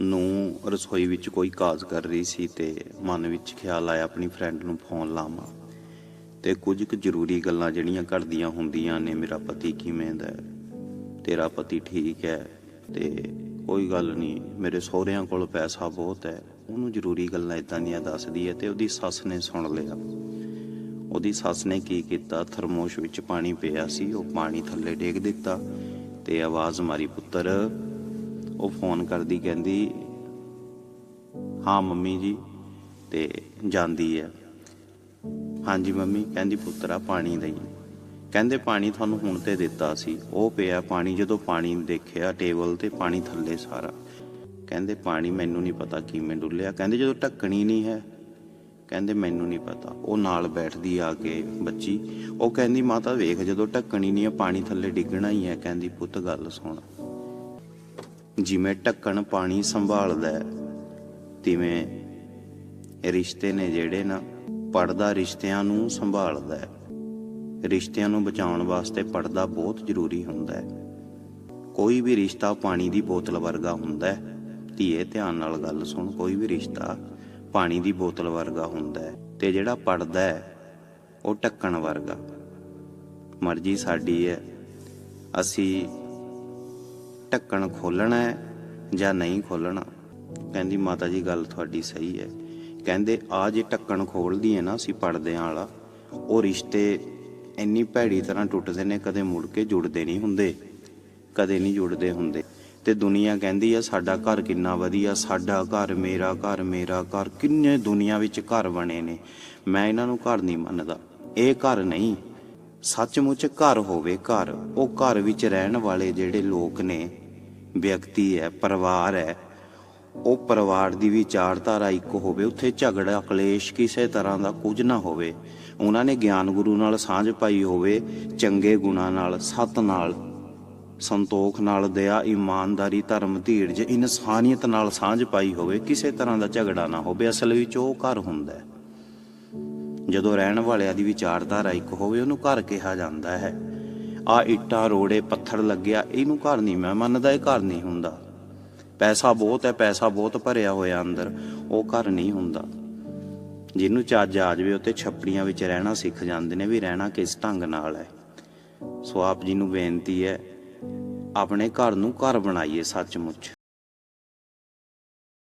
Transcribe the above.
ਨੂੰ ਰਸੋਈ ਵਿੱਚ ਕੋਈ ਕਾਜ਼ ਕਰ ਰਹੀ ਸੀ ਤੇ ਮਨ ਵਿੱਚ ਖਿਆਲ ਆਇਆ ਆਪਣੀ ਫਰੈਂਡ ਨੂੰ ਫੋਨ ਲਾਵਾਂ। ਤੇ ਕੁਝ ਕੁ ਜ਼ਰੂਰੀ ਗੱਲਾਂ ਜਿਹੜੀਆਂ ਘਰ ਦੀਆਂ ਹੁੰਦੀਆਂ ਨੇ, ਮੇਰਾ ਪਤੀ ਕਿਵੇਂ ਦਾ ਤੇਰਾ ਪਤੀ ਠੀਕ ਹੈ? ਤੇ ਕੋਈ ਗੱਲ ਨਹੀਂ, ਮੇਰੇ ਸਹੁਰਿਆਂ ਕੋਲ ਪੈਸਾ ਬਹੁਤ ਹੈ। ਉਹਨੂੰ ਜ਼ਰੂਰੀ ਗੱਲਾਂ ਇਦਾਂ ਦੀਆਂ ਦੱਸਦੀ ਹੈ ਤੇ ਉਹਦੀ ਸੱਸ ਨੇ ਸੁਣ ਲਿਆ। ਉਹਦੀ ਸੱਸ ਨੇ ਕੀ ਕੀਤਾ? ਥਰਮੋਸ਼ ਵਿੱਚ ਪਾਣੀ ਪਿਆ ਸੀ, ਉਹ ਪਾਣੀ ਥੱਲੇ ਡੇਗ ਦਿੱਤਾ ਤੇ ਆਵਾਜ਼ ਮਾਰੀ, ਪੁੱਤਰ ਉਹ ਫੋਨ ਕਰਦੀ ਕਹਿੰਦੀ, ਹਾਂ ਮੰਮੀ ਜੀ, ਤੇ ਜਾਂਦੀ ਹੈ ਹਾਂਜੀ ਮੰਮੀ, ਕਹਿੰਦੀ ਪੁੱਤਰਾ ਪਾਣੀ ਦੇਈ ਕਹਿੰਦੇ ਪਾਣੀ ਤੁਹਾਨੂੰ ਹੁਣ ਤੇ ਦਿੱਤਾ ਸੀ। ਉਹ ਪਿਆ ਪਾਣੀ, ਜਦੋਂ ਪਾਣੀ ਦੇਖਿਆ ਟੇਬਲ ਤੇ ਪਾਣੀ ਥੱਲੇ ਸਾਰਾ। ਕਹਿੰਦੇ ਪਾਣੀ ਮੈਨੂੰ ਨਹੀਂ ਪਤਾ ਕਿਵੇਂ ਡੁੱਲਿਆ। ਕਹਿੰਦੇ ਜਦੋਂ ਢੱਕਣੀ ਨਹੀਂ ਹੈ, ਕਹਿੰਦੇ ਮੈਨੂੰ ਨਹੀਂ ਪਤਾ। ਉਹ ਨਾਲ ਬੈਠਦੀ ਆ ਕੇ ਬੱਚੀ। ਉਹ ਕਹਿੰਦੀ, ਮਾਤਾ ਵੇਖ, ਜਦੋਂ ਢੱਕਣੀ ਨਹੀਂ ਹੈ, ਪਾਣੀ ਥੱਲੇ ਡਿੱਗਣਾ ਹੀ ਹੈ। ਕਹਿੰਦੀ, ਪੁੱਤ, ਗੱਲ ਸੁਣ। ਜਿਵੇਂ ਢੱਕਣ ਪਾਣੀ ਸੰਭਾਲਦਾ ਤਿਵੇਂ ਰਿਸ਼ਤੇ ਨੇ ਜਿਹੜੇ ਨਾ ਪਰਦਾ ਰਿਸ਼ਤਿਆਂ ਨੂੰ ਸੰਭਾਲਦਾ ਹੈ। ਰਿਸ਼ਤਿਆਂ ਨੂੰ ਬਚਾਉਣ ਵਾਸਤੇ ਪਰਦਾ ਬਹੁਤ ਜ਼ਰੂਰੀ ਹੁੰਦਾ ਹੈ। ਕੋਈ ਵੀ ਰਿਸ਼ਤਾ ਪਾਣੀ ਦੀ ਬੋਤਲ ਵਰਗਾ ਹੁੰਦਾ ਹੈ। ਧੀਏ, ਧਿਆਨ ਨਾਲ ਗੱਲ ਸੁਣ, ਕੋਈ ਵੀ ਰਿਸ਼ਤਾ ਪਾਣੀ ਦੀ ਬੋਤਲ ਵਰਗਾ ਹੁੰਦਾ ਹੈ ਤੇ ਜਿਹੜਾ ਪੜਦਾ ਹੈ, ਉਹ ਢੱਕਣ ਵਰਗਾ। ਮਰਜ਼ੀ ਸਾਡੀ ਹੈ, ਅਸੀਂ ਢੱਕਣ ਖੋਲਣਾ ਹੈ ਜਾਂ ਨਹੀਂ ਖੋਲਣਾ? ਕਹਿੰਦੀ, ਮਾਤਾ ਜੀ, ਗੱਲ ਤੁਹਾਡੀ ਸਹੀ ਹੈ। ਕਹਿੰਦੇ, ਆ ਜੇ ਢੱਕਣ ਖੋਲਦੀ ਹੈ ਨਾ, ਅਸੀਂ ਪੜਦਿਆਂ ਵਾਲਾ, ਉਹ ਰਿਸ਼ਤੇ ਇੰਨੀ ਭੈੜੀ ਤਰ੍ਹਾਂ ਟੁੱਟਦੇ ਨੇ, ਕਦੇ ਮੁੜ ਕੇ ਜੁੜਦੇ ਨਹੀਂ ਹੁੰਦੇ, ਕਦੇ ਨਹੀਂ ਜੁੜਦੇ ਹੁੰਦੇ। ਤੇ ਦੁਨੀਆ ਕਹਿੰਦੀ ਆ, ਸਾਡਾ ਘਰ ਕਿੰਨਾ ਵਧੀਆ, ਸਾਡਾ ਘਰ ਮੇਰਾ ਘਰ ਮੇਰਾ ਘਰ, ਕਿੰਨੇ ਦੁਨੀਆ ਵਿੱਚ ਘਰ ਬਣੇ ਨੇ। ਮੈਂ ਇਹਨਾਂ ਨੂੰ ਘਰ ਨਹੀਂ ਮੰਨਦਾ। ਇਹ ਘਰ ਨਹੀਂ ਸੱਚਮੁੱਚ ਘਰ ਹੋਵੇ ਘਰ, ਉਹ ਘਰ ਵਿੱਚ ਰਹਿਣ ਵਾਲੇ ਜਿਹੜੇ ਲੋਕ ਨੇ, ਵਿਅਕਤੀ ਹੈ, ਪਰਿਵਾਰ ਹੈ, ਉਹ ਪਰਿਵਾਰ ਦੀ ਵਿਚਾਰਧਾਰਾ ਇੱਕ ਹੋਵੇ, ਉੱਥੇ ਝਗੜਾ, ਕਲੇਸ਼ ਕਿਸੇ ਤਰ੍ਹਾਂ ਦਾ ਕੁਝ ਨਾ ਹੋਵੇ। ਉਹਨਾਂ ਨੇ ਗਿਆਨ ਗੁਰੂ ਨਾਲ ਸਾਂਝ ਪਾਈ ਹੋਵੇ, ਚੰਗੇ ਗੁਣਾਂ ਨਾਲ, ਸਤ ਨਾਲ, ਸੰਤੋਖ ਨਾਲ, ਦਇਆ, ਇਮਾਨਦਾਰੀ, ਧਰਮ, ਧੀਰਜ, ਇਨਸਾਨੀਅਤ ਨਾਲ ਸਾਂਝ ਪਾਈ ਹੋਵੇ, ਕਿਸੇ ਤਰ੍ਹਾਂ ਦਾ ਝਗੜਾ ਨਾ ਹੋਵੇ। ਅਸਲ ਵਿੱਚ ਉਹ ਘਰ ਹੁੰਦਾ ਹੈ। ਜਦੋਂ ਰਹਿਣ ਵਾਲਿਆਂ ਦੀ ਵਿਚਾਰਧਾਰਾ ਇੱਕ ਹੋਵੇ, ਉਹਨੂੰ ਘਰ ਕਿਹਾ ਜਾਂਦਾ ਹੈ। ਆ ਇੱਟਾਂ, ਰੋੜੇ, ਪੱਥਰ ਲੱਗਿਆ, ਇਹਨੂੰ ਘਰ ਨਹੀਂ, ਮੈਂ ਮੰਨਦਾ ਇਹ ਘਰ ਨਹੀਂ ਹੁੰਦਾ। ਪੈਸਾ ਬਹੁਤ ਹੈ, ਪੈਸਾ ਬਹੁਤ ਭਰਿਆ ਹੋਇਆ ਅੰਦਰ, ਉਹ ਘਰ ਨਹੀਂ ਹੁੰਦਾ। ਜਿਹਨੂੰ ਚੱਜ ਆ ਜਾਵੇ ਉੱਤੇ ਛੱਪੜੀਆਂ ਵਿੱਚ ਰਹਿਣਾ ਸਿੱਖ ਜਾਂਦੇ ਨੇ ਵੀ ਰਹਿਣਾ ਕਿਸ ਢੰਗ ਨਾਲ ਹੈ। ਸੋ ਆਪ ਜੀ ਨੂੰ ਬੇਨਤੀ ਹੈ, ਆਪਣੇ ਘਰ ਨੂੰ ਘਰ ਬਣਾਈਏ ਸੱਚਮੁੱਚ।